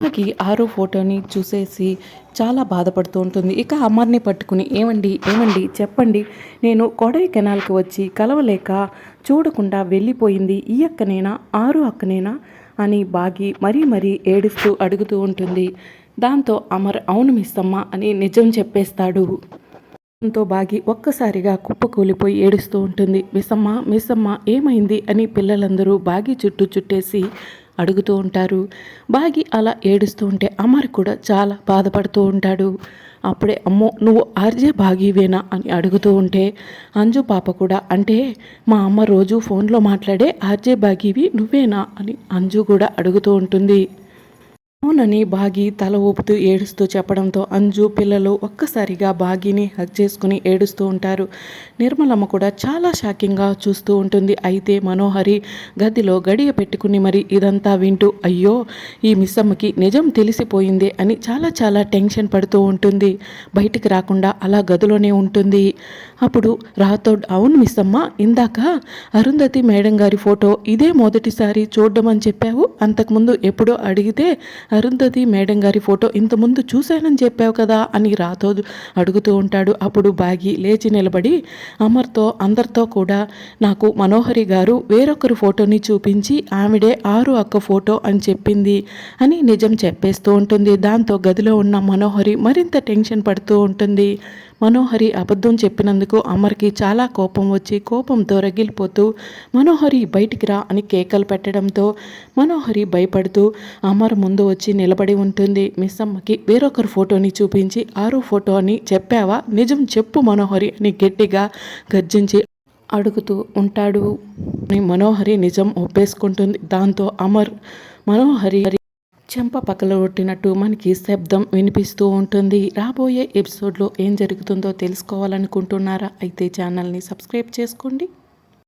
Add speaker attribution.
Speaker 1: మనకి ఆరో ఫోటోని చూసేసి చాలా బాధపడుతూ ఉంటుంది. ఇక అమర్ని పట్టుకుని ఏమండి ఏమండి చెప్పండి. నేను కొడై కెనాల్కి వచ్చి కలవలేక చూడకుండా వెళ్ళిపోయింది. ఈ అక్కనేనా? ఆరు అక్కనేనా? అని బాగి మరీ మరీ ఏడుస్తూ అడుగుతూ ఉంటుంది. దాంతో అమర్ అవును మిస్సమ్మ అని నిజం చెప్పేస్తాడు. దాంతో బాగి ఒక్కసారిగా కుప్పకూలిపోయి ఏడుస్తూ ఉంటుంది. మిస్సమ్మ మిస్సమ్మ ఏమైంది? అని పిల్లలందరూ బాగి చుట్టూ చుట్టేసి అడుగుతూ ఉంటారు. బాగి అలా ఏడుస్తూ ఉంటే అమర్ కూడా చాలా బాధపడుతూ ఉంటాడు. అప్పుడే అమ్మో నువ్వు ఆర్జే బాగీవేనా అని అడుగుతూ ఉంటే అంజు పాప కూడా అంటే మా అమ్మ రోజు ఫోన్లో మాట్లాడే ఆర్జే బాగీవి నువ్వేనా? అని అంజు కూడా అడుగుతూ ఉంటుంది. అవునని బాగి తల ఊపుతూ ఏడుస్తూ చెప్పడంతో అంజు పిల్లలు ఒక్కసారిగా బాగిని హక్ చేసుకుని ఏడుస్తూ ఉంటారు. నిర్మలమ్మ కూడా చాలా షాకింగ్గా చూస్తూ ఉంటుంది. అయితే మనోహరి గదిలో గడియ పెట్టుకుని మరి ఇదంతా వింటూ అయ్యో ఈ మిస్సమ్మకి నిజం తెలిసిపోయింది అని చాలా చాలా టెన్షన్ పడుతూ ఉంటుంది. బయటికి రాకుండా అలా గదిలోనే ఉంటుంది. అప్పుడు రాథోడ్ అవును మిస్సమ్మ ఇందాక అరుంధతి మేడం గారి ఫోటో ఇదే మొదటిసారి చూడడం అని చెప్పావు. అంతకుముందు ఎప్పుడో అడిగితే అరుంధతి మేడం గారి ఫోటో ఇంతకుముందు చూశానని చెప్పావు కదా అని రాతో అడుగుతూ ఉంటాడు. అప్పుడు బాగి లేచి నిలబడి అమర్తో అందరితో కూడా నాకు మనోహరి గారు వేరొకరి ఫోటోని చూపించి ఆవిడే ఆరు అక్క ఫోటో అని చెప్పింది అని నిజం చెప్పేస్తూ ఉంటుంది. దాంతో గదిలో ఉన్న మనోహరి మరింత టెన్షన్ పడుతూ ఉంటుంది. మనోహరి అబద్ధం చెప్పినందుకు అమర్కి చాలా కోపం వచ్చి కోపంతో రగిలిపోతూ మనోహరి బయటికి రా అని కేకలు పెట్టడంతో మనోహరి భయపడుతూ అమర్ ముందు వచ్చి వచ్చి నిలబడి ఉంటుంది. మిస్ అమ్మకి వేరొకరు ఫోటోని చూపించి ఆరో ఫోటో అని చెప్పావా? నిజం చెప్పు మనోహరి అని గట్టిగా గర్జించి అడుగుతూ ఉంటాడు. మనోహరి నిజం ఒప్పేసుకుంటుంది. దాంతో అమర్ మనోహరి చెంప పక్కలొట్టినట్టు మనకి శబ్దం వినిపిస్తూ ఉంటుంది. రాబోయే ఎపిసోడ్లో ఏం జరుగుతుందో తెలుసుకోవాలనుకుంటున్నారా? అయితే ఛానల్ని సబ్స్క్రైబ్ చేసుకోండి.